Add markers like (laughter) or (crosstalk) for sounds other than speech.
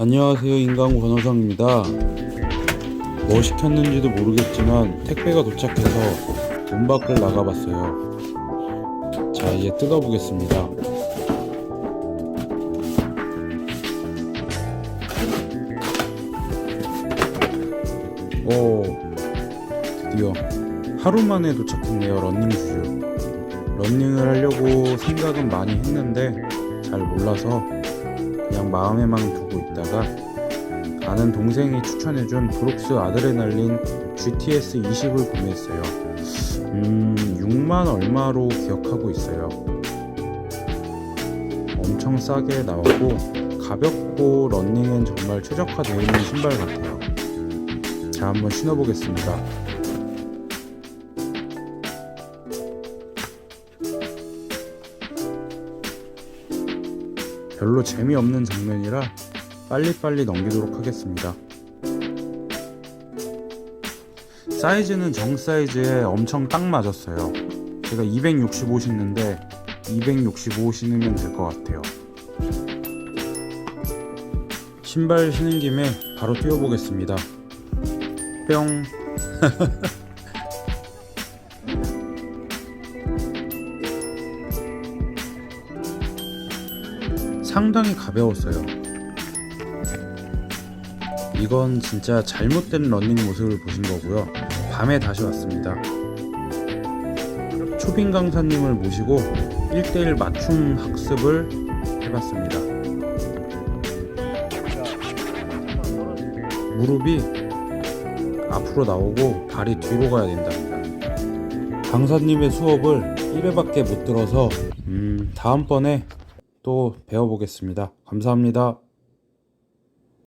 안녕하세요 인강구 권호성입니다. 뭐 시켰는지도 모르겠지만 택배가 도착해서 문 밖을 나가봤어요. 자 이제 뜯어보겠습니다. 오 드디어 하루 만에 도착했네요 런닝슈즈 런닝을 하려고 생각은 많이 했는데 잘 몰라서 그냥 마음에만 두고 있다가 아는 동생이 추천해준 브룩스 아드레날린 GTS 20을 구매했어요. 음, 6만 얼마로 기억하고 있어요. 엄청 싸게 나왔고 가볍고 런닝엔 정말 최적화되어 있는 신발 같아요. 자, 한번 신어보겠습니다. 별로 재미없는 장면이라 빨리빨리 넘기도록 하겠습니다. 사이즈는 정 사이즈에 엄청 딱 맞았어요. 제가 265 신는데 265 신으면 될 것 같아요. 신발 신은 김에 바로 뛰어보겠습니다. 뿅. (laughs) 상당히 가벼웠어요. 이건 진짜 잘못된 러닝 모습을 보신 거고요. 밤에 다시 왔습니다. 초빙 강사님을 모시고 1대1 맞춤 학습을 해봤습니다. 무릎이 앞으로 나오고 발이 뒤로 가야 된답니다. 강사님의 수업을 1회밖에 못 들어서 음, 다음번에 또 배워보겠습니다. 감사합니다.